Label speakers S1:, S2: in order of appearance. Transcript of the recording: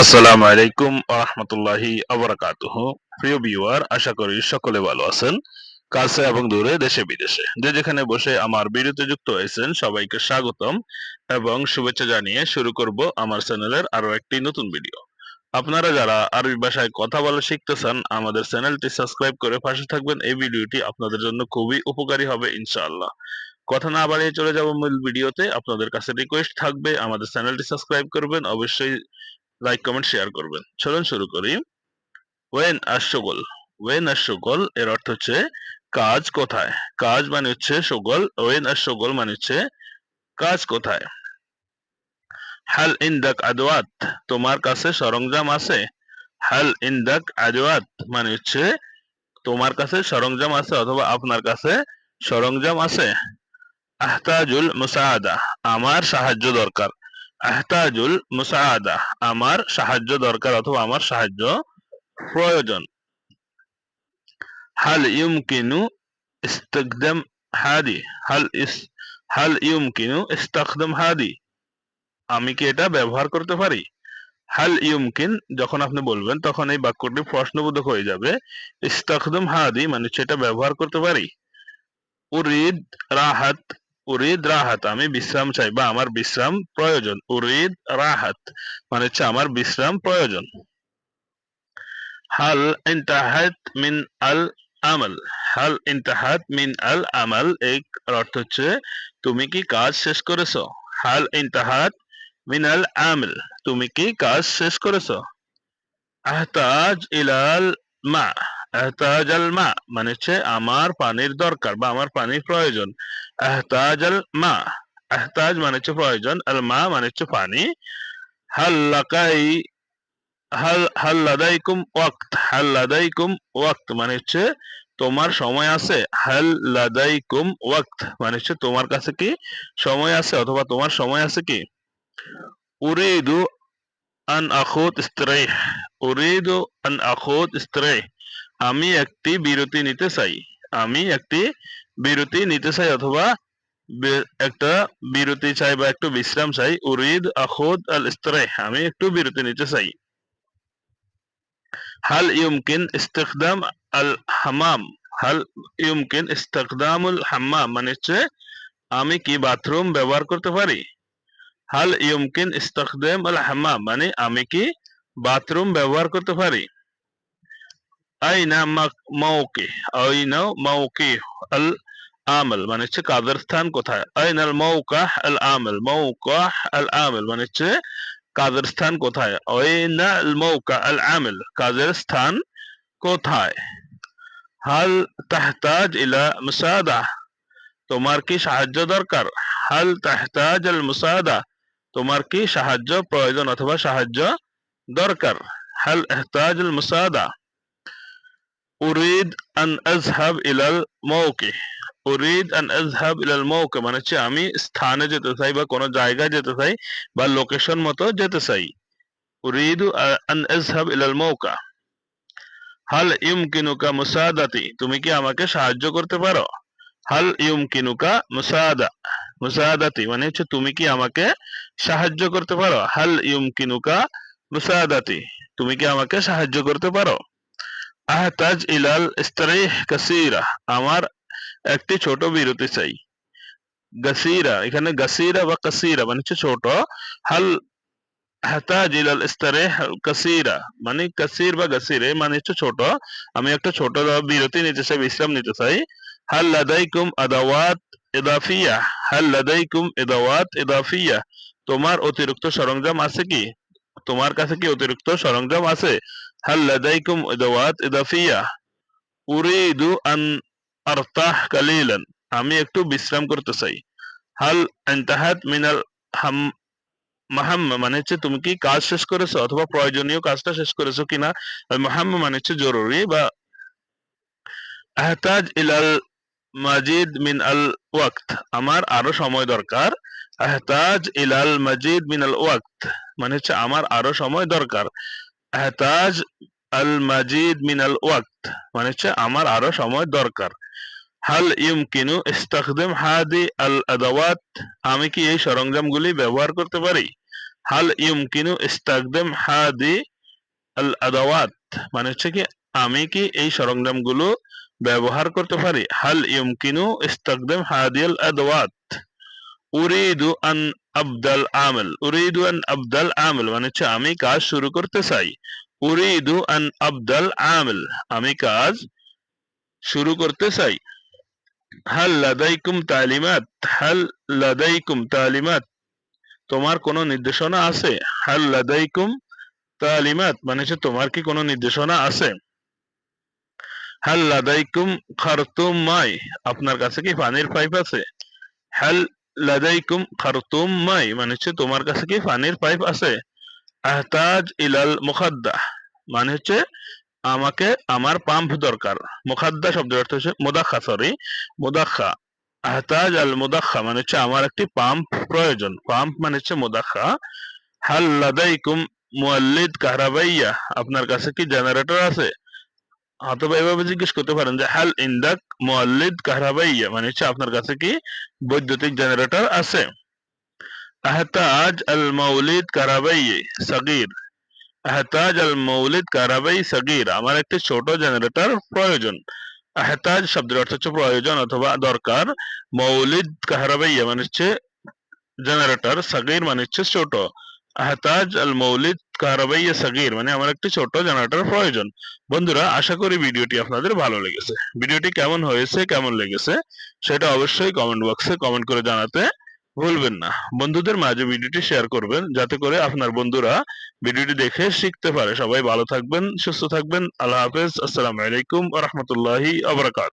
S1: আসসালামু আলাইকুম আহমতুল্লাহি আবরাকাতুহ প্রিয় ভিউয়ার, আশা করি সকলে ভালো আছেন, কাছে এবং দূরে, দেশে, বিদেশে। যে যেখানে বসে আমার ভিডিওতে যুক্ত হয়েছেন, সবাইকে স্বাগতম এবং শুভেচ্ছা জানিয়ে শুরু করব আমার চ্যানেলের আরও একটি নতুন ভিডিও। আপনারা যারা আরবি ভাষায় কথা বলা শিখতে চান আমাদের চ্যানেলটি সাবস্ক্রাইব করে পাশে থাকবেন। এই ভিডিওটি আপনাদের জন্য খুবই উপকারী হবে, ইনশাআল্লাহ। কথা না বাড়িয়ে চলে যাব মূল ভিডিওতে। আপনাদের কাছে রিকোয়েস্ট থাকবে, আমাদের চ্যানেলটি সাবস্ক্রাইব করবেন। অবশ্যই লাইক কমেন্ট শেয়ার করবেন। চলুন শুরু করি। ওয়েন আশগল ওয়েন আশগল এর অর্থ হচ্ছে কাজ কোথায়? কাজ মানে হচ্ছে সগল। ওয়েন আশগল মানে হচ্ছে কাজ কোথায়? হাল ইনদাক আদওয়াত তোমার কাছে সরঞ্জাম আছে? হাল ইনদাক আদওয়াত মানে হচ্ছে তোমার কাছে সরঞ্জাম আছে অথবা আপনার কাছে সরঞ্জাম আছে? আহতাজুল মুসাআদা আমার সাহায্য দরকার। আহতাজুল মুসাআদা, আমার সাহায্য দরকার অথবা আমার সাহায্য প্রয়োজন। হাল ইউমকিনু ইস্তিকদাম হাদি, হাল ইস, হাল ইউমকিনু ইস্তাখদাম হাদি। আমি কি এটা ব্যবহার করতে পারি? হাল ইউমকিন, যখন আপনি বলবেন, তখন এই বাক্যটি প্রশ্নবোধক হয়ে যাবে। ইস্তাখদাম হাদি মানে সেটা ব্যবহার করতে পারি। উরিদ রাহাত উরিদ রাহাত, আমি বিশ্রাম চাই বা আমার বিশ্রাম প্রয়োজন। উরিদ রাহাত মানে হচ্ছে আমার বিশ্রাম প্রয়োজন। হাল ইন্তাহাত মিন আল আমাল। হাল ইন্তাহাত মিন আল আমাল এই অর্থ হচ্ছে তুমি কি কাজ শেষ করেছ? হাল ইন্তাহাত মিন আল আমাল, তুমি কি কাজ শেষ করেছ? আহতাজ ইলাল মা। আহতাজ আল মা মানে হচ্ছে আমার পানির দরকার বা আমার পানির প্রয়োজন। আহতাজ আল মা আহতাজ মানে হচ্ছে প্রয়োজন আল মা মানে হচ্ছে পানি। হাল লাকাই হাল হাল লাদাইকুম ওয়াক্ত হাল লাদাইকুম ওয়াক্ত মানে হচ্ছে তোমার সময় আছে। হাল লাদাইকুম ওয়াক্ত মানে হচ্ছে তোমার কাছে কি সময় আছে অথবা তোমার সময় আছে কি? উরিদু আন আখুদ ইস্তিরাইহ, উরিদু আন আখুদ ইস্তিরাইহ। আমি একটি বিরতি নিতে চাই। আমি একটি বিরতি নিতে চাই অথবা একটা বিরতি চাই বা একটু বিশ্রাম চাই। উরিদ আখুদ আল ইস্তিরাইহ আমি একটু বিরতি নিতে চাই। হাল ইউমকিন ইস্তিখদাম আল হামাম? হাল ইউমকিন ইস্তিখদামুল হাম্মাম মানে হচ্ছে আমি কি বাথরুম ব্যবহার করতে পারি? হাল ইউমকিন ইস্তিখদাম আল হাম্মাম মানে আমি কি বাথরুম ব্যবহার করতে পারি? আইনা মাওকি আইনা মাওকি আল আমল মানে হচ্ছে কাজের স্থান কোথায় আইনাল মৌকাহ আল আমল মৌকাহ আল আমল মানে হচ্ছে কাজের স্থান কোথায় আইনা আল মৌকা আল আমল কাজের স্থান কোথায় হাল তাহতাজ ইলা মুসাদা তোমার কি সাহায্য দরকার হাল তাহতাজ আল মুসাদা তোমার কি সাহায্য প্রয়োজন অথবা সাহায্য দরকার হাল এহতাজ আল মুসাদা উরিদ আন আযহাব ইলাল মৌকি উরিদ আন আযহাব ইলাল মৌকি মানে হচ্ছে আমি স্থানে যেতে চাই বা কোনো জায়গায় যেতে চাই বা লোকেশন মতো যেতে চাই। উরিদু আন আযহাব ইলাল মৌকা হাল ইউমকিনুকা মুসাদাতি তুমি কি আমাকে সাহায্য করতে পারো? হাল ইউমকিনুকা মুসাদা মুসাদাতি মানে হচ্ছে তুমি কি আমাকে সাহায্য করতে পারো? হাল ইউমকিনুকা মুসাদাতি তুমি কি আমাকে সাহায্য করতে পারো? আহতাজ ইলাল কাসীরা আমার একটি ছোট বিরতি চাই। গাসিরা, এখানে গাসিরা বা কাসিরা মানে হচ্ছে ছোট। হাল আহতাজ ইলাল ইস্তারিহ কাসীরা মানে কাসির বা গাসিরে মানে হচ্ছে ছোট। আমি একটা ছোট বিরতি নিতে চাই, বিশ্রাম নিতে চাই। হাল লাদাইকুম আদাওয়াত ইদাফিয়া, হাল লাদাইকুম ইদাওয়াত ইদাফিয়া। তোমার অতিরিক্ত সরঞ্জাম আছে কি? তোমার কাছে কি অতিরিক্ত সরঞ্জাম আছে? হাল লাদাইকুম ইদাওয়াত ইদাফিয়া উরিদু আন আরতাহ কালিলান আমি একটু বিশ্রাম করতে চাই। হাল ইন্তাহাত মিনাল হাম মাহাম্মা মানে হচ্ছে তুমি কি কাজ শেষ করেছ অথবা প্রয়োজনীয় কাজটা শেষ করেছ কিনা? আর মাহাম্মা মানে হচ্ছে জরুরি বা আহতাজ ইলাল মাজিদ মিন আল ওয়াক্ত আমার আরও সময় দরকার। আহতাজ ইলাল মাজিদ মিন আল ওয়াক্ত মানে হচ্ছে আমার আরও সময় দরকার। আহতাজ আল মাজিদ মিন আল ওয়াক্ত মানে হচ্ছে আমার আরও সময় দরকার। হাল ইউমকিনু ইস্তাখদিম হাদি আল আদাওয়াত আমি কি এই সরঞ্জামগুলি ব্যবহার করতে পারি? হাল ইউমকিনু ইস্তাকদাম হাদি আল আদাওয়াত মানে হচ্ছে কি আমি কি এই সরঞ্জামগুলো ব্যবহার করতে পারি? হাল ইউমকিনু ইস্তাকদাম হাদি আল আদাওয়াত উরিদু আন আমল উরিদু আন আমল মানে হচ্ছে আমি কাজ শুরু করতে চাই। উরিদু আন আবদাল আমল আমি কাজ শুরু করতে চাই। হাল লাদাইকুম তালিমাত, হাল লাদাইকুম তালিমাত। তোমার কোনো নির্দেশনা আছে? হাল লাদাইকুম তালিমাত মানে হচ্ছে তোমার কি কোনো নির্দেশনা আছে? হাল লাদাইকুম খারতুম মাই, আপনার কাছে কি পানির পাইপ আছে? হাল লাদাইকুম খারতুম মাই মানে হচ্ছে তোমার কাছে কি পানির পাইপ আছে? আহতাজ ইলাল মুখাদ্দা মানে হচ্ছে আমাকে আমার পাম্প দরকার। মুখাদ্দা শব্দের অর্থ হচ্ছে মুদাখা সরি মুদাখা। আহতাজ আল মুদাখা মানে হচ্ছে আমার একটি পাম্প প্রয়োজন। পাম্প মানে হচ্ছে মুদাখা। হাল লাদাইকুম মুয়াল্লিদ কাহরাবাইয়া, আপনার কাছে কি জেনারেটর আছে? অথবা এভাবে জিজ্ঞেস করতে পারেন যে হাল ইন্দাক মুয়াল্লিদ কাহরাবাইয়া? মানে হচ্ছে আপনার কাছে কি বৈদ্যুতিক জেনারেটর আছে? আহতাজ আল মাউলিদ কারাবাইয়ে সগীর। আহতাজ আল মৌলিদ কারাবাই সগীর। আমার একটি ছোট জেনারেটর প্রয়োজন। আহতাজ শব্দের অর্থ হচ্ছে প্রয়োজন অথবা দরকার। মৌলিদ কাহরাবাইয়া মানে হচ্ছে জেনারেটর সগীর মানে হচ্ছে ছোট। আহতাজ আল মৌলিদ কাহরাবাইয়া সগীর মানে আমার একটি ছোট জেনারেটর প্রয়োজন। বন্ধুরা, আশা করি ভিডিওটি আপনাদের ভালো লেগেছে। ভিডিওটি কেমন হয়েছে, কেমন লেগেছে, সেটা অবশ্যই কমেন্ট বক্সে কমেন্ট করে জানাতে ভুলবেন না। বন্ধুদের মাঝে ভিডিওটি শেয়ার করবেন, যাতে করে আপনার বন্ধুরা ভিডিওটি দেখে শিখতে পারে। সবাই ভালো থাকবেন, সুস্থ থাকবেন। আল্লাহ হাফেজ। আসসালামু আলাইকুম রহমতুল্লাহি আবরাকাত